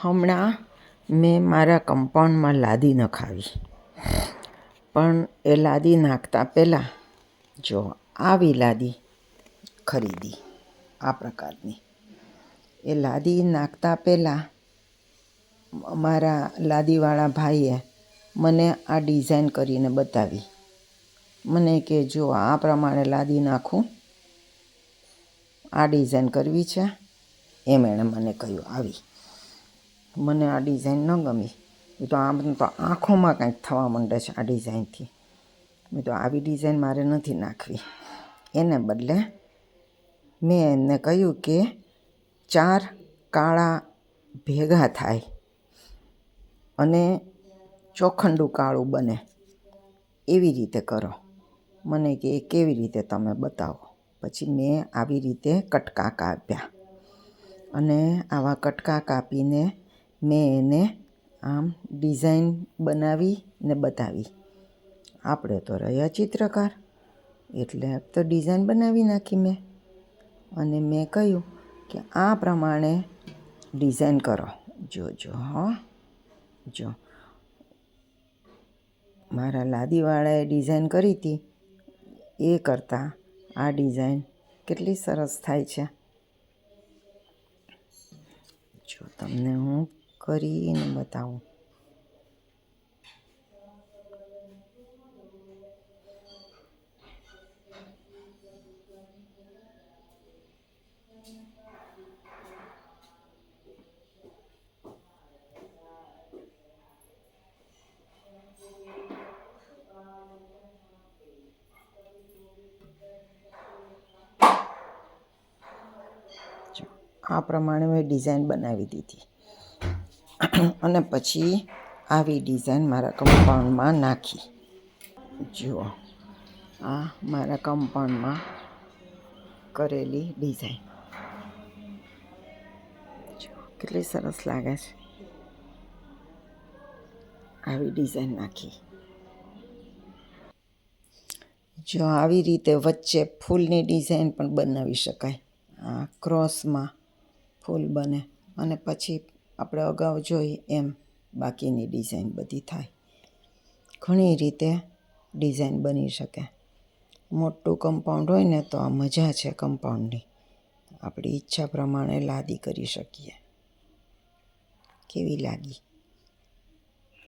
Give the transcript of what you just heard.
હમણાં મેં મારા કમ્પાઉન્ડમાં લાદી નખાવી. પણ એ લાદી નાખતા પહેલાં જો આવી લાદી ખરીદી, આ પ્રકારની. એ લાદી નાખતા પહેલાં મારા લાદીવાળા ભાઈએ મને આ ડિઝાઇન કરીને બતાવી. મને કે, જો આ પ્રમાણે લાદી નાખું, આ ડિઝાઇન કરવી છે. એમ એણે મને કહ્યું, આવી. મને આ ડિઝાઇન ન ગમી. એ તો આમ તો આંખોમાં કાંઈક થવા માંડે છે આ ડિઝાઇનથી મેં તો આવી ડિઝાઇન મારે નથી નાખવી. એને બદલે મેં એમને કહ્યું કે ચાર કાળા ભેગા થાય અને ચોખંડું કાળું બને. એવી રીતે કરો. મને કે કેવી રીતે તમે બતાવો? પછી મેં આવી રીતે કટકા કાપ્યા. અને આવા કટકા કાપીને મેં એને આમ ડિઝાઇન બનાવી ને બતાવી. આપણે તો રહ્યા ચિત્રકાર, એટલે તો ડિઝાઇન બનાવી નાખી મેં. અને મેં કહ્યું કે આ પ્રમાણે ડિઝાઇન કરો. જોજો હા, જો. મારા લાદીવાળાએ ડિઝાઇન કરી હતી. એ કરતાં આ ડિઝાઇન કેટલી સરસ થાય છે. જો તમને હું કરીને બતાવું. આ પ્રમાણે મેં ડિઝાઇન બનાવી દીધી. અને પછી આવી ડિઝાઇન મારા કમ્પાઉન્ડમાં નાખી. જુઓ, આ મારા કમ્પાઉન્ડમાં કરેલી ડિઝાઇન કેટલી સરસ લાગે છે. આવી ડિઝાઇન નાખી. જો આવી રીતે વચ્ચે ફૂલની ડિઝાઇન પણ બનાવી શકાય. આ ક્રોસમાં ફૂલ બને. અને પછી આપણે અગાઉ જોઈ એમ બાકીની ડિઝાઇન બધી થાય. ઘણી રીતે ડિઝાઇન બની શકે. મોટું કમ્પાઉન્ડ હોય ને તો આ મજા છે કમ્પાઉન્ડની આપણી ઈચ્છા પ્રમાણે લાદી કરી શકીએ. કેવી લાગી?